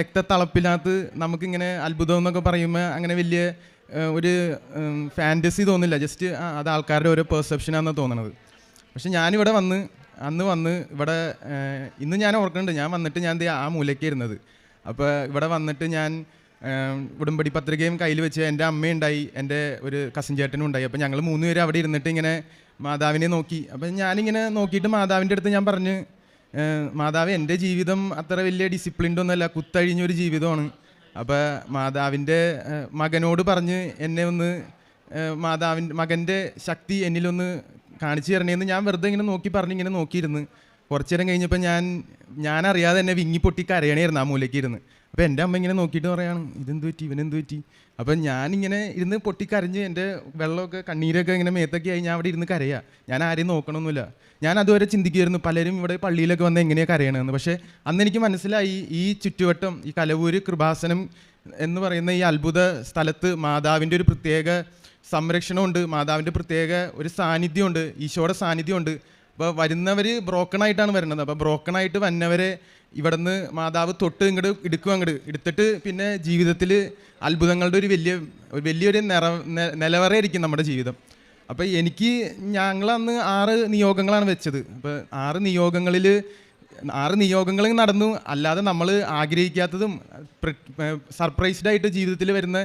രക്തത്തളപ്പിനകത്ത് നമുക്കിങ്ങനെ അത്ഭുതം എന്നൊക്കെ പറയുമ്പോൾ അങ്ങനെ വലിയ ഒരു ഫാന്റസി തോന്നില്ല. ജസ്റ്റ് അത് ആൾക്കാരുടെ ഓരോ പെർസെപ്ഷനാണെന്ന് തോന്നണത്. പക്ഷെ ഞാനിവിടെ വന്ന് അന്ന് വന്ന് ഇവിടെ ഇന്ന് ഞാൻ ഓർക്കുന്നുണ്ട്. ഞാൻ വന്നിട്ട് ഞാൻ എന്താ ആ മൂലയ്ക്ക് ഇരുന്നത്. അപ്പോൾ ഇവിടെ വന്നിട്ട് ഞാൻ ഉടുമ്പടി പത്രികയും കയ്യിൽ വെച്ച് എന്റെ അമ്മയുണ്ടായി എന്റെ ഒരു കസിൻ ചേട്ടനും ഉണ്ടായി അപ്പോൾ ഞങ്ങൾ മൂന്ന് പേര് അവിടെ ഇരുന്നിട്ട് ഇങ്ങനെ മാതാവിനെ നോക്കി. അപ്പം ഞാനിങ്ങനെ നോക്കിയിട്ട് മാതാവിന്റെ അടുത്ത് ഞാൻ പറഞ്ഞ് മാതാവ് എന്റെ ജീവിതം അത്ര വലിയ ഡിസിപ്ലിൻഡ് ഒന്നുമല്ല. കുത്തഴിഞ്ഞൊരു ജീവിതമാണ്. അപ്പോൾ മാതാവിന്റെ മകനോട് പറഞ്ഞ് എന്നെ ഒന്ന് മാതാവിന്റെ മകന്റെ ശക്തി എന്നിലൊന്ന് കാണിച്ചു തരണേന്ന് ഞാൻ വെറുതെ ഇങ്ങനെ നോക്കി പറഞ്ഞ് ഇങ്ങനെ നോക്കിയിരുന്ന്. കുറച്ചു നേരം കഴിഞ്ഞപ്പോൾ ഞാൻ ഞാനറിയാതെ എന്നെ വിങ്ങി പൊട്ടി കരയണേയിരുന്നു ആ മൂലയ്ക്ക് ഇരുന്ന്. അപ്പോൾ എന്റെ അമ്മ ഇങ്ങനെ നോക്കിയിട്ട് പറയാണ് ഇതെന്ത് പറ്റി? ഇവനെന്ത് പറ്റി? അപ്പം ഞാനിങ്ങനെ ഇരുന്ന് പൊട്ടിക്കരഞ്ഞ് എന്റെ വെള്ളമൊക്കെ കണ്ണീരൊക്കെ ഇങ്ങനെ മേത്തൊക്കെ ആയി ഞാൻ അവിടെ ഇരുന്ന് കരയുക ഞാൻ ആരെയും നോക്കണമൊന്നുമില്ല ഞാൻ അതുവരെ ചിന്തിക്കുമായിരുന്നു പലരും ഇവിടെ പള്ളിയിലൊക്കെ വന്ന് എങ്ങനെയാണ് കരയണമെന്ന് പക്ഷേ അന്ന് എനിക്ക് മനസ്സിലായി ഈ ചുറ്റുവട്ടം ഈ കലവൂര് കൃപാസനം എന്ന് പറയുന്ന ഈ അത്ഭുത സ്ഥലത്ത് മാതാവിന്റെ ഒരു പ്രത്യേക സംരക്ഷണമുണ്ട് മാതാവിന്റെ പ്രത്യേക ഒരു സാന്നിധ്യമുണ്ട് ഈശോയുടെ സാന്നിധ്യമുണ്ട്. അപ്പോൾ വരുന്നവർ ബ്രോക്കൺ ആയിട്ടാണ് വരുന്നത് അപ്പോൾ ബ്രോക്കൺ ആയിട്ട് വന്നവരെ ഇവിടുന്ന് മാതാവ് തൊട്ട് ഇങ്ങോട്ട് എടുക്കും അങ്ങോട്ട് എടുത്തിട്ട് പിന്നെ ജീവിതത്തിൽ അത്ഭുതങ്ങളുടെ ഒരു വലിയ ഒരു വലിയൊരു നിറ നിലവറയായിരിക്കും നമ്മുടെ ജീവിതം. അപ്പോൾ എനിക്ക് ഞങ്ങളന്ന് ആറ് നിയോഗങ്ങളാണ് വെച്ചത്. അപ്പോൾ ആറ് നിയോഗങ്ങളിൽ ആറ് നിയോഗങ്ങൾ നടന്നു. അല്ലാതെ നമ്മൾ ആഗ്രഹിക്കാത്തതും സർപ്രൈസ്ഡായിട്ട് ജീവിതത്തിൽ വരുന്ന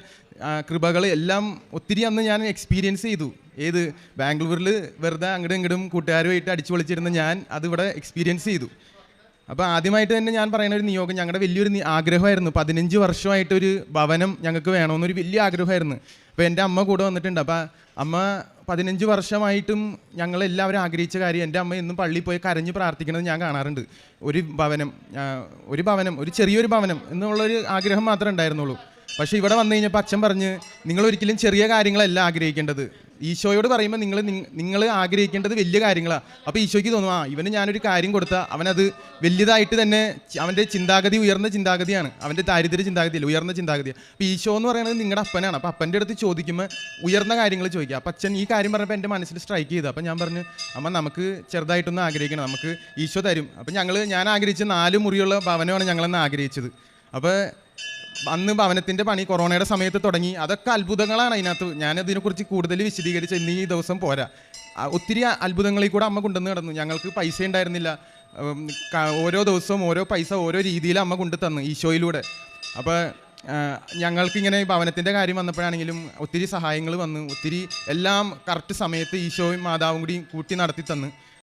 കൃപകൾ എല്ലാം ഒത്തിരി അന്ന് ഞാൻ എക്സ്പീരിയൻസ് ചെയ്തു. ഏത് ബാംഗ്ലൂരിൽ വെറുതെ അങ്ങോട്ടും ഇങ്ങോട്ടും കൂട്ടുകാരുമായിട്ട് അടിച്ചു പൊളിച്ചിരുന്ന ഞാൻ അതിവിടെ എക്സ്പീരിയൻസ് ചെയ്തു. അപ്പോൾ ആദ്യമായിട്ട് തന്നെ ഞാൻ പറയുന്ന ഒരു നിയോഗം ഞങ്ങളുടെ വലിയൊരു ആഗ്രഹമായിരുന്നു. പതിനഞ്ച് വർഷമായിട്ടൊരു ഭവനം ഞങ്ങൾക്ക് വേണമെന്നൊരു വലിയ ആഗ്രഹമായിരുന്നു. അപ്പോൾ എന്റെ അമ്മ കൂടെ വന്നിട്ടുണ്ട്. അപ്പോൾ അമ്മ പതിനഞ്ച് വർഷമായിട്ടും ഞങ്ങളെല്ലാവരും ആഗ്രഹിച്ച കാര്യം എന്റെ അമ്മ എന്നും പള്ളിയിൽ പോയി കരഞ്ഞ് പ്രാർത്ഥിക്കുന്നത് ഞാൻ കാണാറുണ്ട്. ഒരു ഭവനം ഒരു ഭവനം ഒരു ചെറിയൊരു ഭവനം എന്നുള്ളൊരു ആഗ്രഹം മാത്രമേ ഉണ്ടായിരുന്നുള്ളൂ. പക്ഷേ ഇവിടെ വന്നു കഴിഞ്ഞപ്പോൾ അച്ഛൻ പറഞ്ഞ് നിങ്ങൾ ഒരിക്കലും ചെറിയ കാര്യങ്ങളല്ല ആഗ്രഹിക്കേണ്ടത്. ഈശോയോട് പറയുമ്പോൾ നിങ്ങൾ നിങ്ങൾ ആഗ്രഹിക്കേണ്ടത് വലിയ കാര്യങ്ങളാണ് അപ്പോൾ ഈശോയ്ക്ക് തോന്നും ആ ഇവന് ഞാനൊരു കാര്യം കൊടുത്താൽ അവനത് വലിയതായിട്ട് തന്നെ അവന്റെ ചിന്താഗതി ഉയർന്ന ചിന്താഗതിയാണ്. അവന്റെ ദാരിദ്ര്യ ചിന്താഗതിയല്ല ഉയർന്ന ചിന്താഗതിയാണ് അപ്പോൾ ഈശോ എന്ന് പറയുന്നത് നിങ്ങളുടെ അപ്പനാണ്. അപ്പോൾ അപ്പന്റെ അടുത്ത് ചോദിക്കുമ്പോൾ ഉയർന്ന കാര്യങ്ങൾ ചോദിക്കുക. അപ്പം അച്ഛൻ ഈ കാര്യം പറഞ്ഞപ്പോൾ എന്റെ മനസ്സിൽ സ്ട്രൈക്ക് ചെയ്തു. അപ്പം ഞാൻ പറഞ്ഞു അമ്മ നമുക്ക് ചെറുതായിട്ടൊന്ന് ആഗ്രഹിക്കണം. നമുക്ക് ഈശോ തരും. അപ്പം ഞങ്ങൾ ഞാൻ ആഗ്രഹിച്ച നാല് മുറിയുള്ള ഭവനമാണ് ഞങ്ങളെന്ന് ആഗ്രഹിച്ചത്. അപ്പോൾ അന്ന് ഭവനത്തിന്റെ പണി കൊറോണയുടെ സമയത്ത് തുടങ്ങി. അതൊക്കെ അത്ഭുതങ്ങളാണ് അതിനകത്ത്. ഞാൻ അതിനെക്കുറിച്ച് കൂടുതൽ വിശദീകരിച്ച് ഇന്ന് ഈ ദിവസം പോരാ. ഒത്തിരി അത്ഭുതങ്ങളിൽ കൂടെ അമ്മ കൊണ്ടുവന്ന് കിടന്നു. ഞങ്ങൾക്ക് പൈസ ഉണ്ടായിരുന്നില്ല. ഓരോ ദിവസവും ഓരോ പൈസ ഓരോ രീതിയിൽ അമ്മ കൊണ്ടു തന്നു ഈശോയിലൂടെ. അപ്പോൾ ഞങ്ങൾക്കിങ്ങനെ ഭവനത്തിന്റെ കാര്യം വന്നപ്പോഴാണെങ്കിലും ഒത്തിരി സഹായങ്ങൾ വന്നു ഒത്തിരി എല്ലാം കറക്റ്റ് സമയത്ത് ഈശോയും മാതാവും കൂടി കൂട്ടി നടത്തി തന്നു.